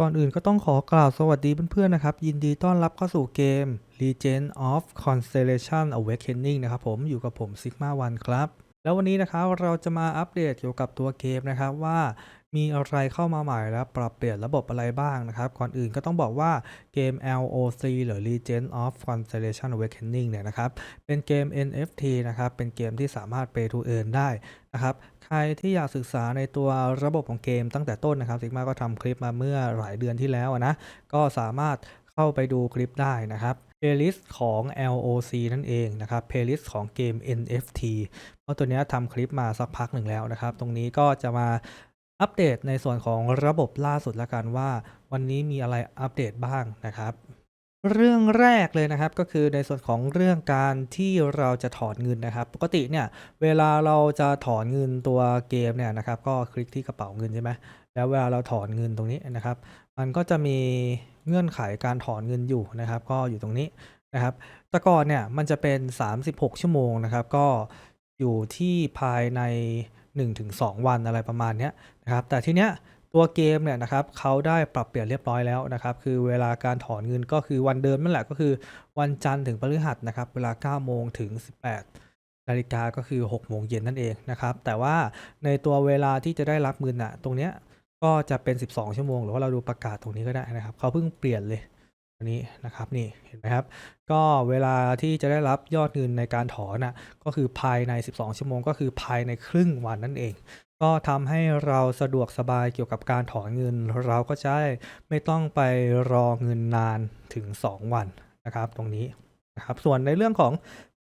ก่อนอื่นก็ต้องขอกล่าวสวัสดีเพื่อนๆนะครับ ยินดีต้อนรับเข้าสู่เกม Legend of Constellation Awakening นะครับผมอยู่กับผม Sigma One ครับ แล้ววันนี้นะครับเราจะมาอัปเดตเกี่ยวกับตัวเกมนะครับว่า มีอะไรเข้ามาใหม่และปรับเปลี่ยนระบบอะไรบ้างนะครับ ก่อนอื่นก็ต้องบอกว่าเกม LOC หรือ Legend of Constellation Awakening เนี่ยนะครับ เป็นเกม NFT นะครับ เป็นเกมที่สามารถ Pay to Earn ได้นะครับ ใครที่อยากศึกษาในตัวระบบของเกมตั้งแต่ต้นนะครับ Sigma ก็ทำคลิปมาเมื่อหลายเดือนที่แล้วนะ ก็สามารถเข้าไปดูคลิปได้นะครับ playlist ของ LOC นั่นเองนะครับ playlist ของเกม NFT เพราะตัวเนี้ยทำคลิปมาสักพักหนึ่งแล้วนะครับ ตรงนี้ก็จะมา อัปเดตในส่วนของระบบล่าสุดละกันว่า วันนี้มีอะไรอัปเดตบ้างนะครับ เรื่องแรกเลยนะครับก็คือในส่วนของเรื่องการที่เราจะถอนเงินนะครับ ปกติเนี่ยเวลาเราจะถอนเงินตัวเกมเนี่ยนะครับ ก็คลิกที่กระเป๋าเงินใช่ไหมแล้วเวลาเราถอนเงินตรงนี้นะครับ มันก็จะมีเงื่อนไขการถอนเงินอยู่นะครับ ก็อยู่ตรงนี้นะครับแต่ก่อนเนี่ยมันจะเป็น 36 ชั่วโมงนะครับ ก็อยู่ที่ภายใน 1-2 วันอะไรประมาณนี้นะครับแต่ทีเนี้ยตัวเกมเนี่ยนะครับเขาได้ปรับเปลี่ยนเรียบร้อยแล้วนะครับคือเวลาการถอนเงินก็คือวันเดิมนั่นแหละก็คือวันจันทร์ถึงพฤหัสนะครับเวลา9โมงถึง 18นาฬิกาก็คือ6โมงเย็นนั่นเองนะครับแต่ว่าในตัวเวลาที่จะได้รับเงินอะตรงเนี้ยก็จะเป็น 12 ชั่วโมง หรือว่าเราดูประกาศตรงนี้ก็ได้นะครับเขาเพิ่งเปลี่ยนเลย อันนี้นะครับนี่เห็นไหมครับ ก็เวลาที่จะได้รับยอดเงินในการถอนน่ะก็คือภายใน 12 ชั่วโมง ก็คือภายในครึ่งวันนั่นเอง ก็ทำให้เราสะดวกสบายเกี่ยวกับการถอนเงิน เราก็จะได้ไม่ต้องไปรอเงินนานถึง 2 วันนะครับ ตรงนี้นะครับส่วนในเรื่องของ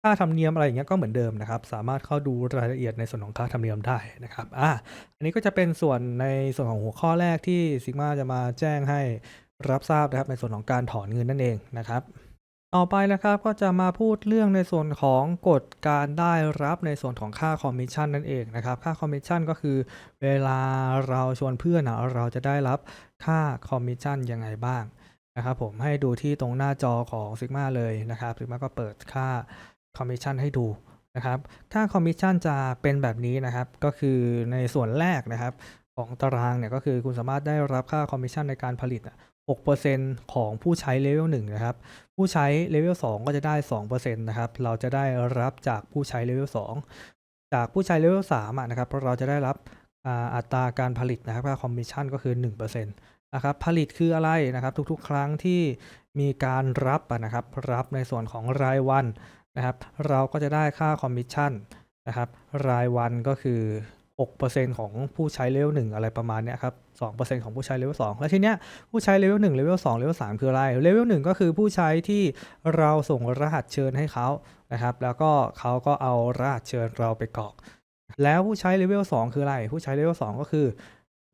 ค่าธรรมเนียมอะไรอย่างเงี้ยก็เหมือนเดิมนะครับ สามารถเข้าดูรายละเอียดในส่วนของค่าธรรมเนียมได้นะครับอะอันนี้ก็จะเป็นส่วนในส่วนของหัวข้อแรกที่ซิกมาจะมาแจ้งให้ รับทราบนะครับในส่วนของการถอนเงินนั่นเองนะครับ ต่อไปนะครับก็จะมาพูดเรื่องในส่วนของกฎการได้รับในส่วนของค่าคอมมิชชั่นนั่นเองนะครับ ค่าคอมมิชชั่นก็คือ เวลาเราชวนเพื่อนเราจะได้รับค่าคอมมิชชั่นยังไงบ้างนะครับผมให้ดูที่ตรงหน้าจอของ Sigma เลยนะครับ Sigma ก็เปิดค่าคอมมิชชั่นให้ดูนะครับ ค่าคอมมิชชั่นจะเป็นแบบนี้นะครับ ก็คือในส่วนแรกนะครับ ของตารางเนี่ยก็คือคุณสามารถได้รับค่าคอมมิชชั่นในการผลิต 6%ของผู้ใช้เลเวล1นะครับ ผู้ใช้เลเวล2ก็จะได้ 2%นะครับ เราจะได้รับจากผู้ใช้เลเวล2จากผู้ใช้เลเวล3ะนะครับ เราจะได้รับอัตราการผลิตนะครับค่าคอมมิชชั่นก็คือ 1%นะครับ ผลิตคืออะไรนะครับ ทุกๆ ครั้งที่มีการรับนะครับ รับในส่วนของรายวันนะครับ เราก็จะได้ค่าคอมมิชชั่นนะครับ รายวันก็คือ 6%ของผู้ใช้เลเวล1อะไรประมาณเนี้ยครับ 2%ของผู้ใช้เลเวล2แล้วทีเนี้ยผู้ใช้เลเวล1เลเวล2เลเวล3คืออะไร เลเวล1ก็คือผู้ใช้ที่เราส่งรหัสเชิญให้เขานะครับ แล้วก็เขาก็เอารหัสเชิญเราไปกรอก แล้วผู้ใช้เลเวล2คืออะไร ผู้ใช้เลเวล2ก็คือ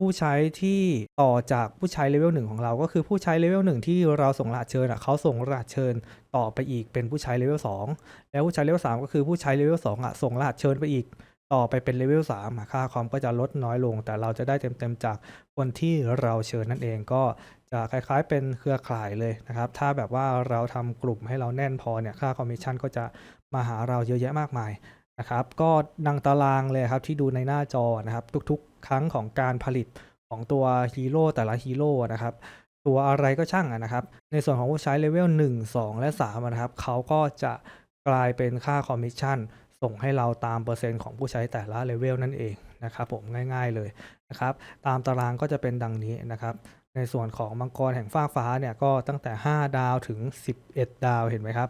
ผู้ใช้ที่ต่อจากผู้ใช้เลเวล1ของเรา ก็คือผู้ใช้เลเวล1ที่เราส่งรหัสเชิญอะเขาส่งรหัสเชิญต่อไปอีกเป็นผู้ใช้เลเวล2แล้วผู้ใช้เลเวล3ก็คือผู้ใช้เลเวล2อะส่งรหัสเชิญไปอีก ต่อไปเป็นเลเวล3ค่าคอมก็จะลดน้อยลง แต่เราจะได้เต็มๆจากคนที่เราเชิญนั่นเองก็จะคล้ายๆเป็นเครือข่ายเลยนะครับ ถ้าแบบว่าเราทำกลุ่มให้เราแน่นพอเนี่ยค่าคอมมิชชั่นก็จะมาหาเราเยอะแยะมากมายนะครับ ก็ดังตารางเลยครับที่ดูในหน้าจอนะครับ ทุกๆ ครั้งของการผลิตของตัวฮีโร่แต่ละฮีโร่นะครับตัวอะไรก็ช่างนะครับ ในส่วนของผู้ใช้เลเวล1 2 และ3นะครับเขาก็จะกลายเป็นค่าคอมมิชชั่น ส่งให้เราตามเปอร์เซ็นต์ของผู้ใช้แต่ละเลเวลนั่นเองนะครับผมง่ายๆเลยนะครับตามตารางก็จะเป็นดังนี้นะครับ ในส่วนของมังกรแห่งฟ้ากฟ้าเนี่ยก็ตั้งแต่ 5 ดาวถึง 11 ดาวเห็นไหมครับ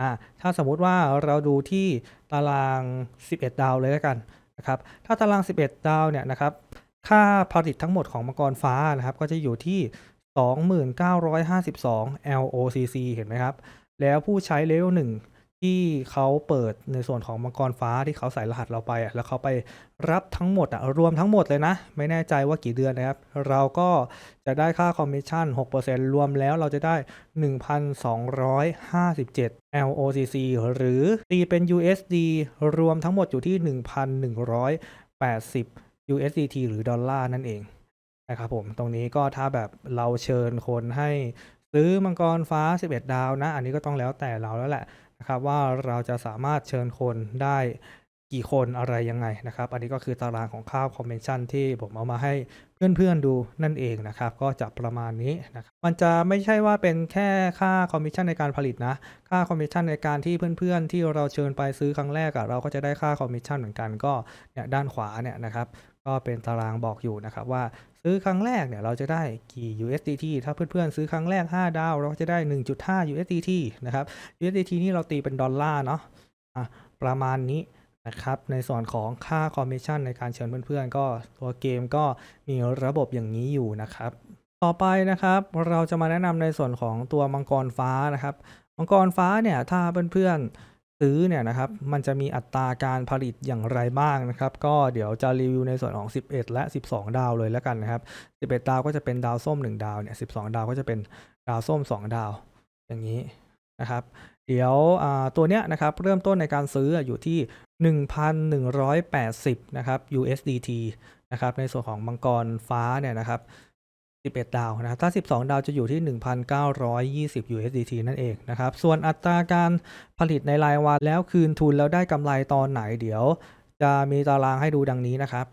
อ่าถ้าสมมุติว่าเราดูที่ตาราง 11 ดาวเลยแล้วกันนะครับถ้าตาราง 11 ดาวเนี่ยนะครับค่าผลิตทั้งหมดของมังกรฟ้านะครับก็จะอยู่ที่ 2952 LOCC เห็นไหมครับ แล้วผู้ใช้เลเวล1 ที่เขาเปิดในส่วนของมังกรฟ้าที่เขาใส่รหัสเราไปอะแล้วเขาไปรับทั้งหมดอะรวมทั้งหมดเลยนะ ไม่แน่ใจว่ากี่เดือนนะครับ เราก็จะได้ค่าคอมมิชชั่น 6%รวมแล้วเราจะได้ 1,257 LOCC หรือตีเป็น USD รวมทั้งหมดอยู่ที่ 1,180 USDT หรือดอลลาร์นั่นเองนะครับผมตรงนี้ก็ถ้าแบบเราเชิญคนให้ซื้อมังกรฟ้า 11 ดาวนะ อันนี้ก็ต้องแล้วแต่เราแล้วแหละ นะครับว่าเราจะสามารถเชิญคนได้กี่คนอะไรยังไงนะครับ อันนี้ก็คือตารางของค่าคอมมิชชั่นที่ผมเอามาให้เพื่อนๆดูนั่นเองนะครับ ก็จะประมาณนี้นะครับมันจะไม่ใช่ว่าเป็นแค่ค่าคอมมิชชั่นในการผลิตนะ ค่าคอมมิชชั่นในการที่เพื่อนๆ ที่เราเชิญไปซื้อครั้งแรกอะเราก็จะได้ค่าคอมมิชชั่นเหมือนกันก็เนี่ยด้านขวาเนี่ยนะครับ ก็เป็นตารางบอกอยู่นะครับว่า ซื้อครั้งแรกเนี่ยเราจะได้กี่ USDT ถ้าเพื่อนๆซื้อครั้งแรก 5 ดาว เราก็จะได้ 1.5 USDT นะครับ USDT นี่เราตีเป็นดอลลาร์เนาะะประมาณนี้นะครับ ในส่วนของค่าคอมมิชชั่นในการเชิญเพื่อนๆ ก็ตัวเกมก็มีระบบอย่างนี้อยู่นะครับ ต่อไปนะครับเราจะมาแนะนำในส่วนของตัวมังกรฟ้านะครับ มังกรฟ้าเนี่ยถ้าเพื่อนๆ ซื้อเนี่ยนะครับมันจะมีอัตราการผลิตอย่างไรบ้างนะครับ ก็เดี๋ยวจะรีวิวในส่วนของ 11 และ 12 ดาวเลยแล้วกันนะครับ 11 ดาวก็จะเป็นดาวส้ม 1 ดาวเนี่ย 12 ดาวก็จะเป็นดาวส้ม 2 ดาว อย่างนี้นะครับ เดี๋ยวตัวเนี้ยนะครับเริ่มต้นในการซื้ออยู่ที่ 1,180 นะครับ USDT นะครับในส่วนของมังกรฟ้าเนี่ยนะครับ 11 ดาวนะถ้า 12 ดาวจะอยู่ที่ 1,920 USDT นั่นเองนะครับ ส่วนอัตราการผลิตในรายวันแล้วคืนทุนแล้วได้กำไรตอนไหนเดี๋ยว จะมีตารางให้ดูดังนี้นะครับ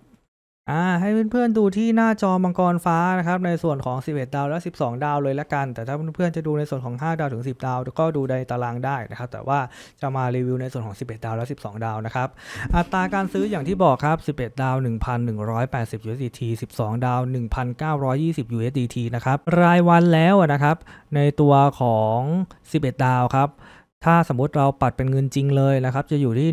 อ่าให้เพื่อนๆดูที่หน้าจอมังกรฟ้านะครับในส่วนของ 11 ดาวและ 12 ดาวเลยละกัน แต่ถ้าเพื่อนๆจะดูในส่วนของ 5 ดาวถึง 10 ดาว ก็ดูในตารางได้นะครับ แต่ว่าจะมารีวิวในส่วนของ 11 ดาวและ 12 ดาวนะครับอัตราการซื้ออย่างที่บอกครับ 11 ดาว 1,180 USDT 12 ดาว 1,920 USDT นะครับรายวันแล้วนะครับในตัวของ 11 ดาวครับถ้าสมมติเราปัดเป็นเงินจริงเลยนะครับจะอยู่ที่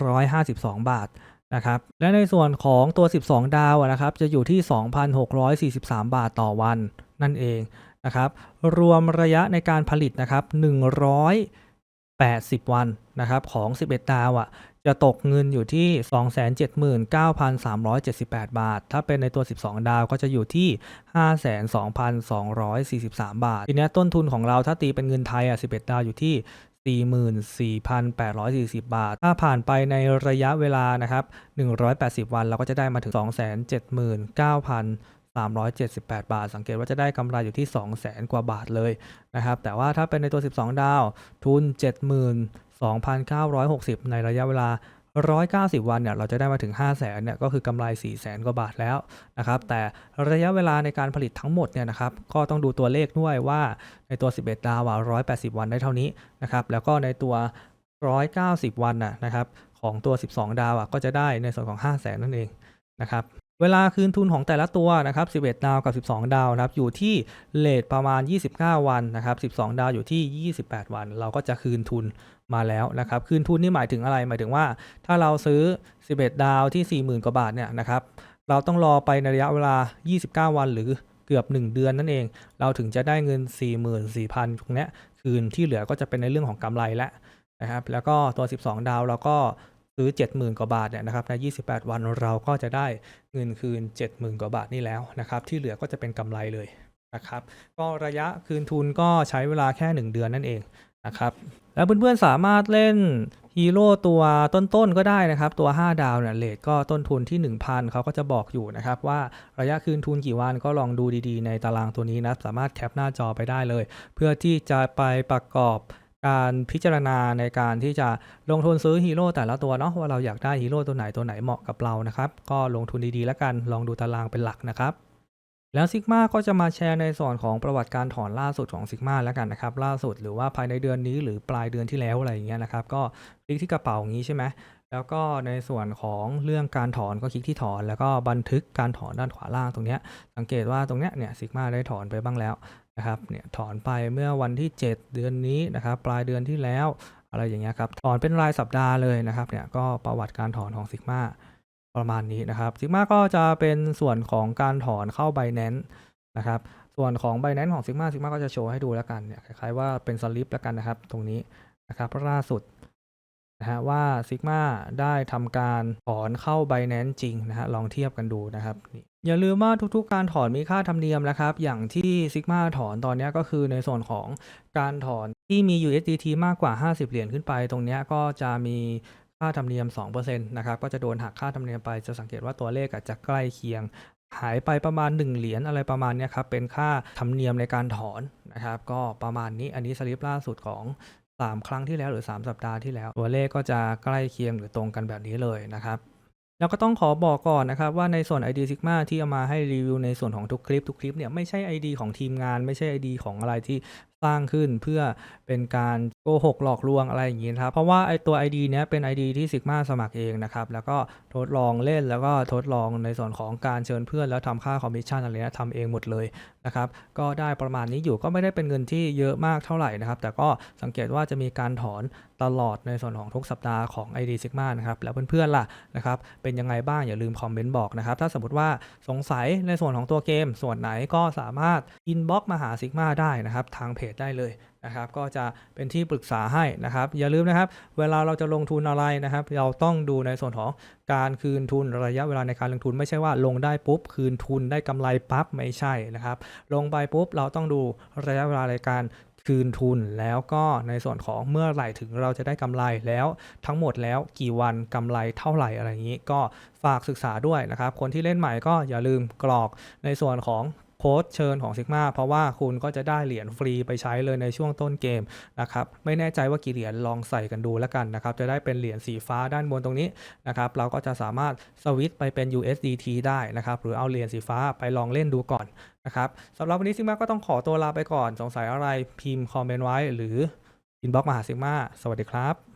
1,552 บาท นะครับและในส่วนของตัว 12 ดาวนะครับจะอยู่ที่ 2,643 บาทต่อวันนั่นเองนะครับรวมระยะในการผลิตนะครับ180 วันนะครับของ 11 ดาวอะจะตกเงินอยู่ที่ 279,378 บาท ถ้าเป็นในตัว 12 ดาวก็จะอยู่ที่ 52,243 บาท ทีนี้ต้นทุนของเราถ้าตีเป็นเงินไทยอะ 11 ดาวอยู่ที่ 44,840 บาท ถ้าผ่านไปในระยะเวลานะครับ 180 วันเราก็จะได้มาถึง 279,378 บาท สังเกตว่าจะได้กำไรอยู่ที่ 200,000 กว่าบาทเลยนะครับ แต่ว่าถ้าเป็นในตัว 12 ดาว ทุน 72,960 ในระยะเวลา 190 วันเนี่ยเราจะได้มาถึง 5 0 0แสนเนี่ยก็คือกำไร 4 0 0แสนกว่าบาทแล้วนะครับแต่ระยะเวลาในการผลิตทั้งหมดเนี่ยนะครับก็ต้องดูตัวเลขด้วยว่าในตัว 11 ดาวอะ180 วันได้เท่านี้นะครับแล้วก็ในตัว 190 วันน่ะนะครับของตัว 12 ดาวก็จะได้ในส่วนของ 5 0 0แสนนั่นเองนะครับ เวลาคืนทุนของแต่ละตัวนะครับ 11 ดาวกับ 12 ดาวนะครับ อยู่ที่เลทประมาณ 29 วันนะครับ 12 ดาวอยู่ที่ 28 วัน เราก็จะคืนทุนมาแล้วนะครับ คืนทุนนี่หมายถึงอะไร หมายถึงว่า ถ้าเราซื้อ 11 ดาวที่ 40,000 กว่าบาทเนี่ยนะครับ เราต้องรอไปในระยะเวลา 29 วันหรือเกือบ 1 เดือนนั่นเอง เราถึงจะได้เงิน 44,000 ตรงเนี้ยคืนที่เหลือก็จะเป็นในเรื่องของกำไรแล้วนะครับ แล้วก็ตัว 12 ดาวเราก็ ซื้อ 70,000 กว่าบาทเนี่ยนะครับใน 28 วันเราก็จะได้เงินคืน 70,000 กว่าบาทนี่แล้วนะครับที่เหลือก็จะเป็นกำไรเลยนะครับก็ระยะคืนทุนก็ใช้เวลาแค่ 1 เดือนนั่นเองนะครับแล้วเพื่อนๆสามารถเล่นฮีโร่ตัวต้นๆก็ได้นะครับ ตัว 5 ดาวเนี่ยเลทก็ต้นทุนที่ 1,000เขาก็จะบอกอยู่นะครับว่าระยะคืนทุนกี่วันก็ลองดูดีๆ ในตารางตัวนี้นะสามารถแคปหน้าจอไปได้เลย เพื่อที่จะไปประกอบ การพิจารณาในการที่จะลงทุนซื้อฮีโร่แต่ละตัวเนาะว่าเราอยากได้ฮีโร่ตัวไหนตัวไหนเหมาะกับเรานะครับ ก็ลงทุนดีๆแล้วกันลองดูตารางเป็นหลักนะครับ แล้วซิกมาก็จะมาแชร์ในส่วนของประวัติการถอนล่าสุดของซิกมาแล้วกันนะครับ ล่าสุดหรือว่าภายในเดือนนี้หรือปลายเดือนที่แล้วอะไรอย่างเงี้ยนะครับ ก็คลิกที่กระเป๋าอย่างนี้ใช่ไหมแล้วก็ในส่วนของเรื่องการถอนก็คลิกที่ถอน แล้วก็บันทึกการถอนด้านขวาล่างตรงเนี้ยสังเกตว่าตรงเนี้ยเนี่ยซิกมาได้ถอนไปบ้างแล้วนะครับเนี่ยถอนไปเมื่อวันที่ 7 เดือนนี้นะครับปลายเดือนที่แล้วอะไรอย่างเงี้ยครับถอนเป็นรายสัปดาห์เลยนะครับเนี่ยก็ประวัติการถอนของซิกมา ประมาณนี้นะครับซิกมาก็จะเป็นส่วนของการถอนเข้า b บ n a n c e นะครับ ส่วนของ b บ n a n c e ของ Sigma Sigma ก็จะโชว์ให้ดูแล้วกันเนี่ยคล้ายๆว่าเป็นสลิปแล้วกันนะครับ ตรงนี้นะครับล่าสุดนะฮะว่า Sigma ได้ทำการถอนเข้า b บ n a n c e จริงนะฮะลองเทียบกันดูนะครับอย่าลืมว่าทุกๆ การถอนมีค่าธรรมเนียมนะครับ อย่างที่ Sigma ถอนตอนนี้ก็คือในส่วนของการถอนที่มี USDT มากกว่า 50 เหรียญขึ้นไป ตรงนี้ก็จะมี ค่าธรรมเนียม 2%นะครับ ก็จะโดนหักค่าธรรมเนียมไป จะสังเกตว่าตัวเลขอาจจะใกล้เคียง หายไปประมาณ 1 เหรียญอะไรประมาณนี้ครับ เป็นค่าธรรมเนียมในการถอนนะครับ ก็ประมาณนี้ อันนี้สลิปล่าสุดของ 3 ครั้งที่แล้วหรือ 3 สัปดาห์ที่แล้ว ตัวเลขก็จะใกล้เคียงหรือตรงกันแบบนี้เลยนะครับแล้วก็ต้องขอบอกก่อนนะครับว่าในส่วน ID Sigma ที่เอามาให้รีวิวในส่วนของทุกคลิปทุกคลิปเนี่ยไม่ใช่ ID ของทีมงาน ไม่ใช่ ID ของอะไรที่สร้างขึ้นเพื่อเป็นการโกหกหลอกลวงอะไรอย่างนี้นะครับ เพราะว่าไอตัว ID เนี้ยเป็น ID ที่ Sigma สมัครเองนะครับ แล้วก็ทดลองเล่นแล้วก็ทดลองในส่วนของการเชิญเพื่อนแล้วทำค่าคอมมิชชั่นอะไรนี้ยทำเองหมดเลยนะครับ ก็ได้ประมาณนี้อยู่ก็ไม่ได้เป็นเงินที่เยอะมากเท่าไหร่นะครับ แต่ก็สังเกตว่าจะมีการถอนตลอดในส่วนของทุกสัปดาห์ของ ID Sigma นะครับ แล้วเพื่อนๆล่ะนะครับ เป็นยังไงบ้างอย่าลืมคอมเมนต์บอกนะครับ ถ้าสมมติว่าสงสัยในส่วนของตัวเกม ส่วนไหนก็สามารถอินบ็อกมาหา Sigma ได้นะครับทางเพจได้เลยนะครับก็จะเป็นที่ปรึกษาให้นะครับอย่าลืมนะครับ เวลาเราจะลงทุนอะไรนะครับ เราต้องดูในส่วนของการคืนทุนระยะเวลาในการลงทุนไม่ใช่ว่าลงได้ปุ๊บ คืนทุนได้กำไรปั๊บไม่ใช่นะครับ ลงไปปุ๊บเราต้องดูระยะเวลาในการคืนทุนแล้วก็ในส่วนของเมื่อไหร่ถึงเราจะได้กำไรแล้วทั้งหมดแล้วกี่วันกำไรเท่าไหร่อะไรอย่างนี้ ก็ฝากศึกษาด้วยนะครับ คนที่เล่นใหม่ก็อย่าลืมกรอกในส่วนของ โค้ดเชิญของ Sigma เพราะว่าคุณก็จะได้เหรียญฟรีไปใช้เลยในช่วงต้นเกมนะครับไม่แน่ใจว่ากี่เหรียญลองใส่กันดูแล้วกันนะครับจะได้เป็นเหรียญสีฟ้าด้านบนตรงนี้นะครับเราก็จะสามารถสวิตช์ไปเป็น USDT ได้นะครับหรือเอาเหรียญสีฟ้าไปลองเล่นดูก่อนนะครับสำหรับวันนี้ Sigma ก็ต้องขอตัวลาไปก่อนสงสัยอะไรพิมพ์คอมเมนต์ไว้ หรืออินบ็อกมาหา Sigma สวัสดีครับ